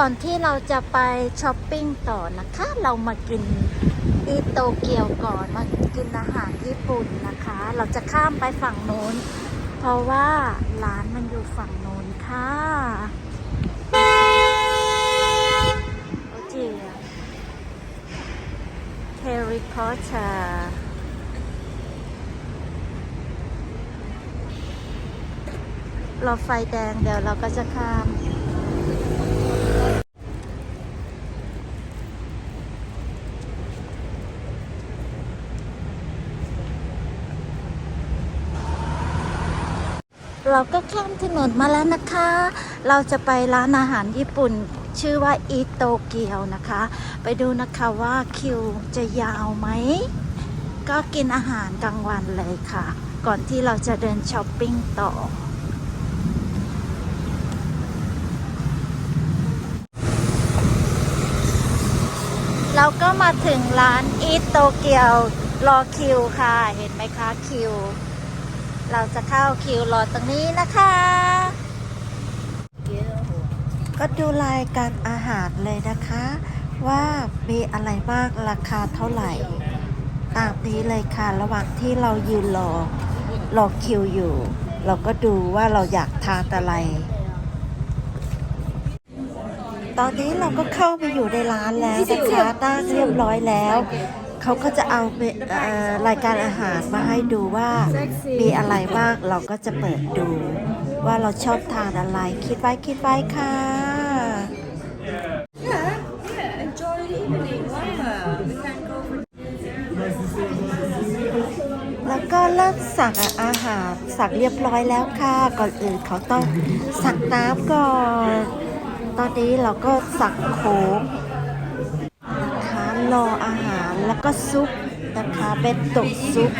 ก่อนที่เราจะไปช้อปปิ้งต่อนะคะ เรามากินอีโตเกียวก่อนมากินอาหารญี่ปุ่นนะคะ เราจะข้ามไปฝั่งโน้น เพราะว่าร้านมันอยู่ฝั่งโน้นค่ะโอเจียเทริคอชาเราไฟแดงเดี๋ยวเราก็จะข้าม เราก็ข้ามถนนมาแล้วนะคะ เราจะไปร้านอาหารญี่ปุ่น ชื่อว่าอีโตเกียวนะคะ ไปดูนะคะว่าคิวจะยาวไหม ก็กินอาหารกลางวันเลยค่ะ ก่อนที่เราจะเดินช้อปปิ้งต่อ เราก็มาถึงร้านอีโตเกียวรอคิวค่ะ เห็นไหมคะคิว เราจะเข้าคิวรอตรงนี้นะคะ ก็ดูรายการอาหารเลยนะคะ ว่ามีอะไรบ้างราคาเท่าไหร่ ตามนี้เลยค่ะ ระหว่างที่เรายืนรอรอคิวอยู่ เราก็ดูว่าเราอยากทานอะไร ตอนนี้เราก็เข้าไปอยู่ในร้านแล้วนะคะนั่งเรียบร้อยแล้ว เขาก็จะเอาเอรายการอาหารมาให้ดูว่ามีอะไรบ้างเราก็จะเปิดดู ว่าเราชอบทานอะไร คิดไว้คิดไว้ค่ะ แล้วก็เริ่มสั่งอาหารสั่งเรียบร้อยแล้วค่ะ ก่อนอื่นเขาต้องสั่งน้ำก่อน ตอนนี้เราก็สั่งโค้ก รออาหารแล้วก็ซุปนะคะเป็นตุกซุป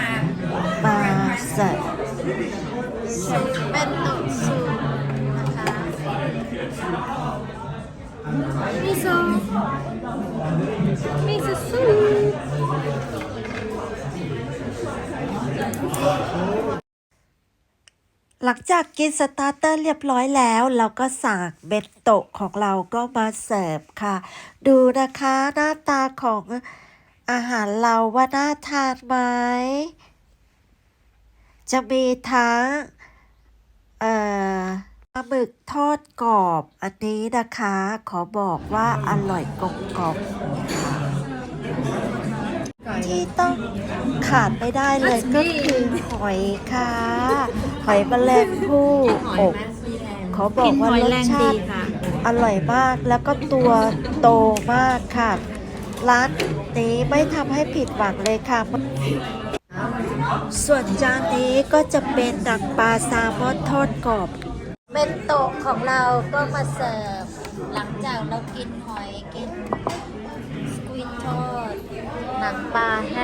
มาเสิร์ฟซุปเป็นตุกซุปนะคะ miso. Miso soup. หลังจากกินสตาร์เตอร์เรียบร้อยแล้ว เราก็สั่งเบนโตะของเราก็มาเสิร์ฟค่ะ ดูนะคะหน้าตาของอาหารเราว่าน่าทานไหม จะมีทั้งเอ่อปลาหมึกทอดกรอบ อันนี้นะคะ ขอบอกว่าอร่อยกลมกล่อมค่ะ ที่ต้องขาดไม่ได้เลยก็คือหอยค่ะ หอยแมลงภู่อบเขาบอกว่ารสชาติอร่อยมากแล้วก็ตัวโตมากค่ะ ร้านนี้ไม่ทำให้ผิดหวังเลยค่ะ ส่วนจานนี้ก็จะเป็นหนังปลาซลมอนทอดกรอบเป็นโต๊ะของเราก็มาเสิร์ฟ หลังจากเรากินหอยกิน หนังปลาแห้ง